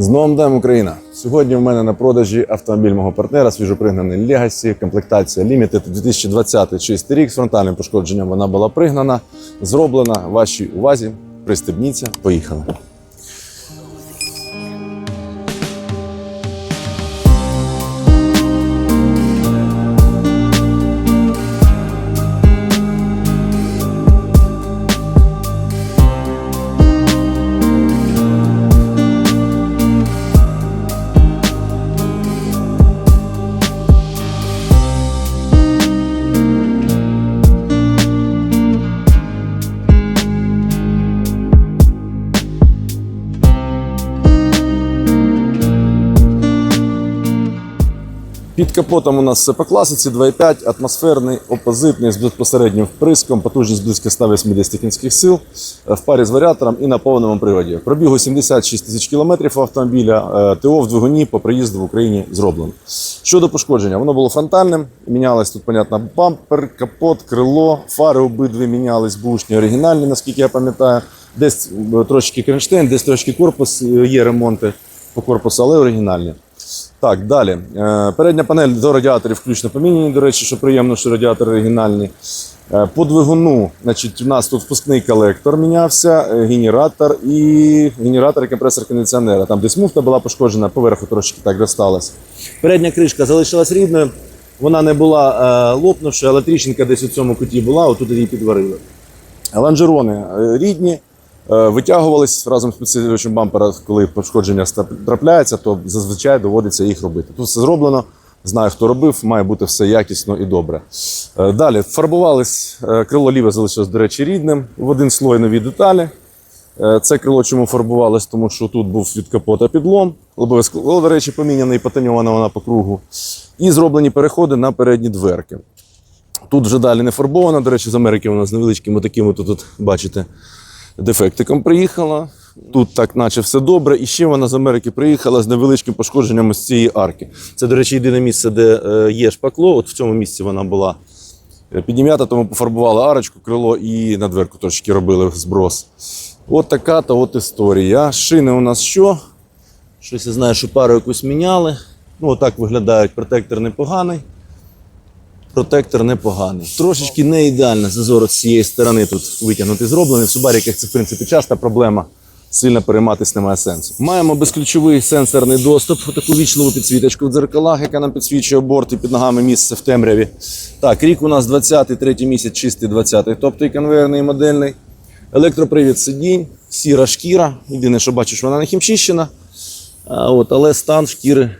З новим днем Україна! Сьогодні в мене на продажі автомобіль мого партнера, свіжопригнаний Legacy, комплектація Limited 2020 чистий рік з фронтальним пошкодженням. Вона була пригнана, зроблена. Вашій увазі. Пристебніться, поїхали. Під капотом у нас все по класиці 2,5, атмосферний, опозитний з безпосереднім вприском, потужність близько 180 кінських сил е, в парі з варіатором і на повному приводі. Пробігу 76 тисяч кілометрів автомобіля, е, ТО в двигуні по приїзду в Україні зроблено. Щодо пошкодження, воно було фронтальним, мінялось тут, понятно, бампер, капот, крило, фари обидві мінялись, бушні, оригінальні, наскільки я пам'ятаю. Десь е, трошки кронштейн, десь трошки корпус, є ремонти по корпусу, але оригінальні. Так, далі. Е, Передня панель до радіаторів включно поміняні, до речі, що приємно, що радіатори оригінальні. Е, По двигуну, значить, у нас тут впускний колектор мінявся, е, генератор і генератор і компресор кондиціонера. Там десь муфта була пошкоджена, поверху трошки так досталась. Передня кришка залишилась рідною, вона не була лопнувши, але тріщинка десь у цьому куті була, отут її підварили. Лонжерони е, рідні, витягувались разом з підсилювачем бампера, коли пошкодження трапляється, то зазвичай доводиться їх робити. Тут все зроблено. Знаю, хто робив, має бути все якісно і добре. Е, Далі фарбувались, е, крило ліве залишилось, до речі, рідним. В один слой нові деталі. Е, Це крило чому фарбувалось, тому що тут був від капота підлом. Лобове скло, до речі, поміняне і потоньоване вона по кругу. І зроблені переходи на передні дверки. Тут вже далі не фарбовано. До речі, з Америки вона з невеличкими такими тут, тут бачите, дефектиком приїхала. Тут так, наче все добре. І ще вона з Америки приїхала з невеличким пошкодженням з цієї арки. Це, до речі, єдине місце, де е, є шпакло. От в цьому місці вона була е, підім'ята, тому пофарбували арочку, крило і на дверку трошки робили зброс. От така то от історія. Шини у нас що? Щось я знаю, що пару якусь міняли. Ну, отак виглядають. Протектор непоганий. Протектор непоганий. Трошечки не ідеально зазор з цієї сторони тут витягнути зроблений. В субаріках це в принципі часта проблема. Сильно перейматись немає сенсу. Маємо безключовий сенсорний доступ, таку вічливу підсвіточку в дзеркалах, яка нам підсвічує борт і під ногами місце в темряві. Так, рік у нас 20-й, третій місяць, чистий 20-й, тобто і конвейерний і модельний. Електропривід сидінь, сіра шкіра. Єдине, що бачиш, вона не хімчищена. А, от, але стан шкіри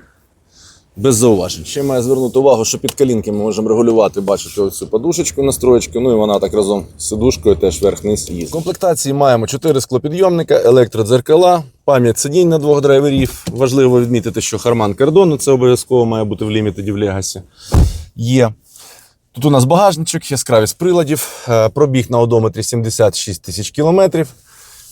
без зауважень. Ще маю звернути увагу, що під колінки ми можемо регулювати, бачите, оцю подушечку, настроєчку, ну і вона так разом з сидушкою теж верх-низ їздить. В комплектації маємо 4 склопідйомника, електродзеркала, пам'ять сидінь на двох драйверів. Важливо відмітити, що харман кордону, це обов'язково має бути в лімітеді в Legacy. Є. Тут у нас багажничок, яскравість приладів, е, пробіг на одометрі 76 тисяч кілометрів.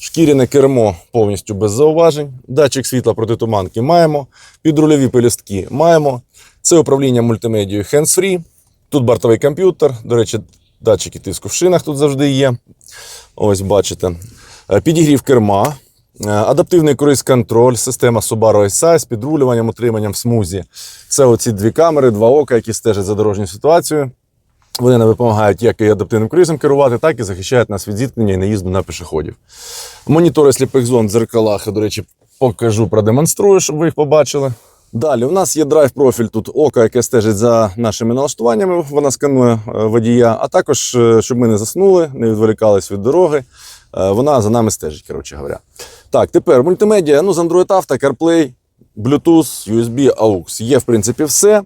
Шкіряне кермо повністю без зауважень. Датчик світла протитуманки маємо. Підрульові пелюстки маємо. Це управління мультимедією hands-free. Тут бортовий комп'ютер. До речі, датчики тиску в шинах тут завжди є. Ось бачите. Е, Підігрів керма. Е, Адаптивний круїз-контроль, система Subaru SI з підрулюванням, утриманням в смузі. Це оці дві камери, два ока, які стежать за дорожньою ситуацією. Вони нам допомагають як і адаптивним круїзом керувати, так і захищають нас від зіткнення і наїзду на пішоходів. Монітори сліпих зон в дзеркалах, до речі, покажу, продемонструю, щоб ви їх побачили. Далі у нас є драйв-профіль тут око, яке стежить за нашими налаштуваннями. Вона сканує е, водія, а також, е, щоб ми не заснули, не відволікались від дороги. е, Вона за нами стежить, коротше говоря. Так, тепер мультимедіа, ну з Android Auto, CarPlay, Bluetooth, USB, AUX. Є, в принципі, все.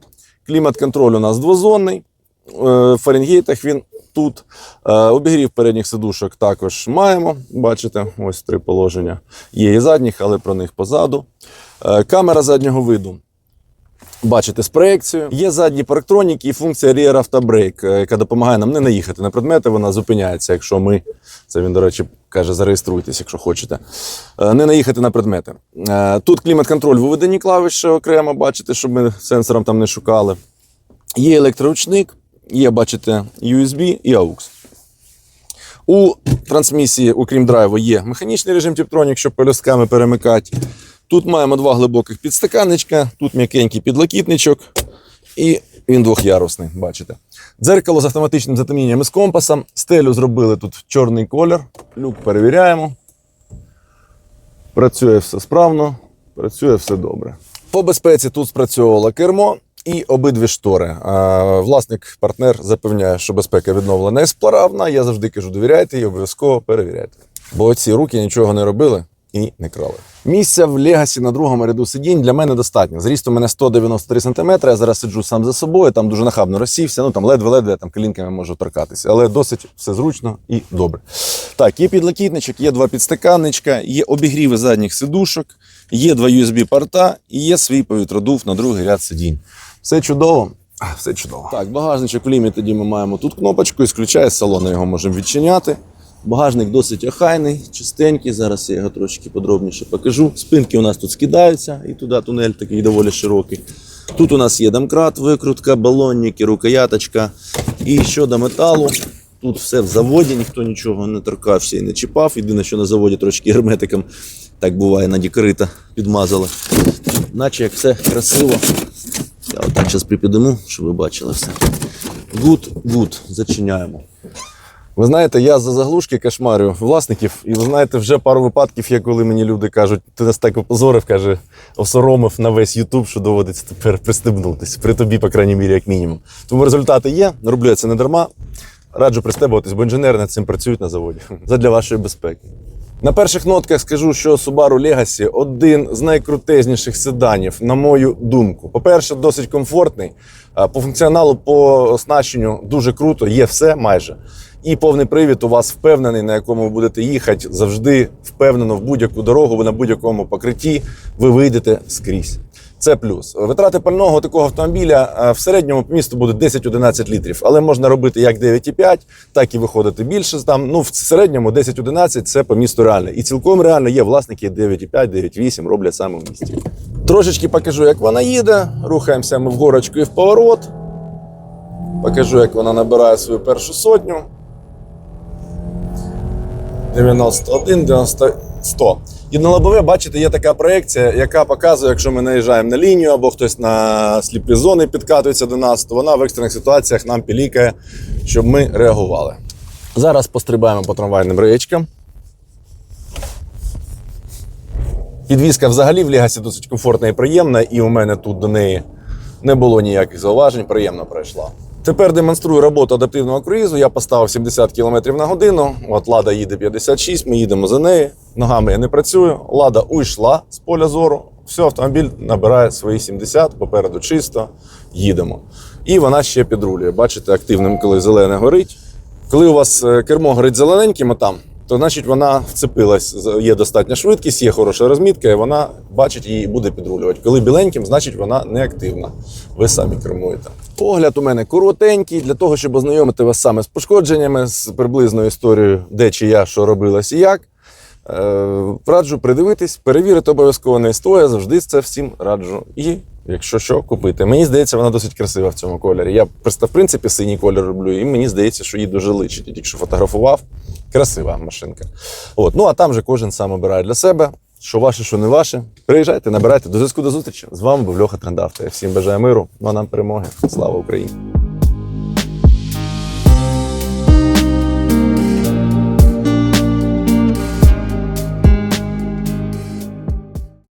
Клімат-контроль у нас двозонний. Е, Фаренгейтах він тут. Е, Обігрів передніх сидушок також маємо. Бачите, ось три положення. Є і задніх, але про них позаду. Е, Камера заднього виду. Бачите з проекцією. Є задні парктроніки і функція Rear Auto Brake, яка допомагає нам не наїхати на предмети. Вона зупиняється, якщо ми. Це він, до речі, каже, зареєструйтесь, якщо хочете. Не наїхати на предмети. Тут клімат-контроль виведені клавіші окремо, бачите, щоб ми сенсором там не шукали. Є електроручник, є, бачите, USB і AUX. У трансмісії, окрім драйву, є механічний режим Tiptronic, щоб пелюстками перемикати. Тут маємо два глибоких підстаканничка, тут м'якенький підлокітничок і він двохярусний, бачите. Дзеркало з автоматичним затемненням і з компасом. Стелю зробили тут чорний колір. Люк перевіряємо. Працює все справно, працює все добре. По безпеці тут спрацьовувало кермо і обидві штори. Власник, партнер запевняє, що безпека відновлена і справна. Я завжди кажу, довіряйте і обов'язково перевіряйте. Бо ці руки нічого не робили і не крали. Місця в Легасі на другому ряду сидінь для мене достатньо. Зріст у мене 193 см, я зараз сиджу сам за собою, там дуже нахабно розсівся, ну там ледве-ледве там колінками можу торкатися, але досить все зручно і добре. Так, є підлокітничок, є два підстаканничка, є обігріви задніх сидушок, є два USB-порта і є свій повітродув на другий ряд сидінь. Все чудово. Все чудово. Так, багажничок в лімітеді ми маємо тут кнопочку, і з салону його можемо відчиняти. Багажник досить охайний, чистенький. Зараз я його трошки подробніше покажу. Спинки у нас тут скидаються, і туди тунель такий доволі широкий. Тут у нас є домкрат, викрутка, балонники, рукояточка. І щодо металу, тут все в заводі, ніхто нічого не торкався і не чіпав. Єдине, що на заводі трошки герметиком, так буває, на дікорита підмазали. Наче як все красиво. Я отак зараз припідемо, щоб ви бачили все. Гуд, гуд, зачиняємо. Ви знаєте, я за заглушки кошмарю власників, і ви знаєте, вже пару випадків є, коли мені люди кажуть, ти нас так опозорив, каже, осоромив на весь Ютуб, що доводиться тепер пристебнутися. При тобі, по крайній мірі, як мінімум. Тому результати є. Роблю я це не дарма. Раджу пристебуватись, бо інженери над цим працюють на заводі. Задля вашої безпеки. На перших нотках скажу, що Subaru Legacy один з найкрутезніших седанів, на мою думку. По-перше, досить комфортний. По функціоналу, по оснащенню дуже круто, є все майже. І повний привід у вас впевнений, на якому ви будете їхати, завжди впевнено в будь-яку дорогу, ви на будь-якому покритті, ви вийдете скрізь. Це плюс. Витрати пального такого автомобіля в середньому по місту буде 10-11 літрів, але можна робити як 9,5, так і виходити більше. Там, ну, в середньому 10-11 це по місту реально. І цілком реально є власники 9,5, 9,8 роблять саме в місті. Трошечки покажу, як вона їде. Рухаємося ми в горочку і в поворот. Покажу, як вона набирає свою першу сотню. 91, 90, 100. І на лобове, бачите, є така проекція, яка показує, якщо ми наїжджаємо на лінію або хтось на сліпі зони підкатується до нас, то вона в екстрених ситуаціях нам пілікає, щоб ми реагували. Зараз пострибаємо по трамвайним реєчкам. Підвізка взагалі в Лігасі досить комфортна і приємна, і у мене тут до неї не було ніяких зауважень, приємно пройшла. Тепер демонструю роботу адаптивного круїзу. Я поставив 70 км на годину. От Лада їде 56, ми їдемо за нею. Ногами я не працюю. Лада уйшла з поля зору. Все, автомобіль набирає свої 70, попереду чисто, їдемо. І вона ще підрулює. Бачите, активним, коли зелене горить. Коли у вас е, кермо горить зелененьким отам, то значить вона вцепилась, є достатня швидкість, є хороша розмітка, і вона бачить її і буде підрулювати. Коли біленьким, значить вона не активна. Ви самі кермуєте. Погляд у мене коротенький для того, щоб ознайомити вас саме з пошкодженнями, з приблизною історією, де чи я, що робилось і як. Е, раджу придивитись, перевірити обов'язково не стоя, завжди це всім раджу. І якщо що, купити. Мені здається, вона досить красива в цьому кольорі. Я просто, в принципі, синій колір роблю, і мені здається, що їй дуже личить. Я тільки що фотографував. Красива машинка. От. Ну а там же кожен сам обирає для себе. Що ваше, що не ваше. Приїжджайте, набирайте. До зв'язку до зустрічі. З вами був Льоха Трендавто. Я всім бажаю миру, ну а нам перемоги. Слава Україні!